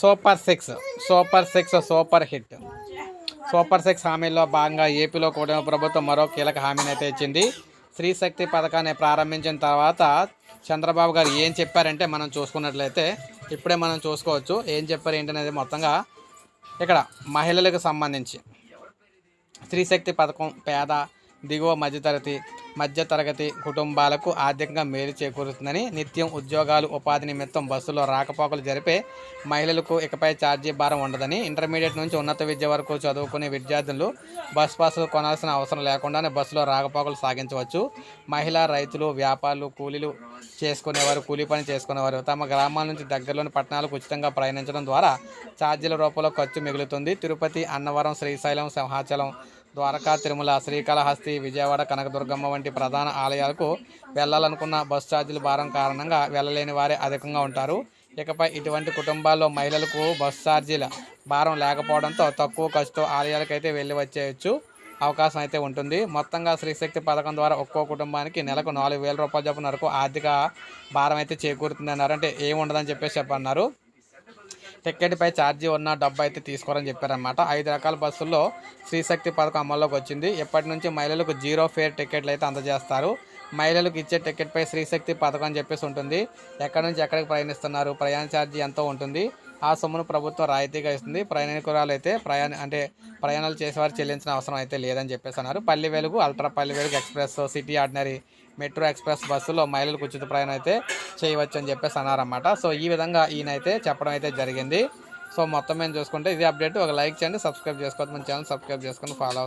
Super six super six super hit. Super six హామీల్లో భాగంగా ఏపీలో కూటమి ప్రభుత్వం మరో కీలక హామీని అయితే ఇచ్చింది. స్త్రీ శక్తి పథకాన్ని ప్రారంభించిన తర్వాత చంద్రబాబు గారు ఏం చెప్పారంటే మనం చూసుకున్నట్లయితే ఇప్పుడే మనం చూసుకోవచ్చు. ఏం చెప్పారు ఏంటనేది మొత్తంగా ఇక్కడ మహిళలకు సంబంధించి. స్త్రీశక్తి పథకం పేద దిగువ మధ్యతరగతి మధ్యతరగతి కుటుంబాలకు ఆర్థికంగా మేలు చేకూరుతుందని నిత్యం ఉద్యోగాలు ఉపాధి నిమిత్తం బస్సులో రాకపోకలు జరిపే మహిళలకు ఇకపై ఛార్జీ భారం ఉండదని ఇంటర్మీడియట్ నుంచి ఉన్నత విద్య వరకు చదువుకునే విద్యార్థులు బస్ పాసులు కొనాల్సిన అవసరం లేకుండానే బస్సులో రాకపోకలు సాగించవచ్చు. మహిళా రైతులు వ్యాపారులు కూలీలు చేసుకునేవారు కూలీ పని చేసుకునేవారు తమ గ్రామాల నుంచి దగ్గరలోని పట్టణాలకు ఉచితంగా ప్రయాణించడం ద్వారా ఛార్జీల రూపంలో ఖర్చు మిగులుతుంది. తిరుపతి అన్నవరం శ్రీశైలం సింహాచలం ద్వారకా తిరుమల శ్రీకాళహస్తి విజయవాడ కనకదుర్గమ్మ వంటి ప్రధాన ఆలయాలకు వెళ్ళాలనుకున్న బస్ ఛార్జీల భారం కారణంగా వెళ్ళలేని వారే అధికంగా ఉంటారు. ఇకపై ఇటువంటి కుటుంబాల్లో మహిళలకు బస్ ఛార్జీల భారం లేకపోవడంతో తక్కువ ఖర్చుతో ఆలయాలకైతే వెళ్ళి వచ్చేయచ్చు అవకాశం అయితే ఉంటుంది. మొత్తంగా శ్రీశక్తి పథకం ద్వారా ఒక్కో కుటుంబానికి నెలకు నాలుగు వేల రూపాయల చొప్పున వరకు ఆర్థిక భారం అయితే చేకూరుతుంది అన్నారు అంటే ఏముండదని చెప్పేసి చెప్పన్నారు. టికెట్పై ఛార్జీ ఉన్న డబ్బు అయితే తీసుకోరని చెప్పారనమాట ఐదు రకాల బస్సుల్లో శ్రీశక్తి పథకం అమల్లోకి వచ్చింది. ఇప్పటి నుంచి మహిళలకు జీరో ఫేర్ టికెట్లు అయితే అందజేస్తారు. మహిళలకు ఇచ్చే టికెట్పై శ్రీశక్తి పథకం అని చెప్పేసి ఉంటుంది. ఎక్కడి నుంచి ఎక్కడికి ప్రయాణిస్తున్నారు? ప్రయాణ ఛార్జీ ఎంతో ఉంటుంది. ఆ సొమ్మును ప్రభుత్వం రాయితీగా ఇస్తుంది. ప్రయాణికురాలు అయితే ప్రయాణ అంటే ప్రయాణాలు చేసేవారు చెల్లించిన అవసరం అయితే లేదని చెప్పేసి అన్నారు. పల్లి వెలుగు అల్ట్రా పల్లి వెలుగు express city ordinary metro express బస్సులో మహిళలకు ఉచిత ప్రయాణం అయితే చేయవచ్చు అని చెప్పేసి అన్నారన్నమాట. సో ఈ విధంగా ఈయన అయితే చెప్పడం అయితే జరిగింది. సో మొత్తం మేము చూసుకుంటే ఇది అప్డేట్. ఒక లైక్ చేయండి సబ్స్క్రైబ్ చేసుకోవద్దు. మన ఛానల్ సబ్స్క్రైబ్ చేసుకొని ఫాలో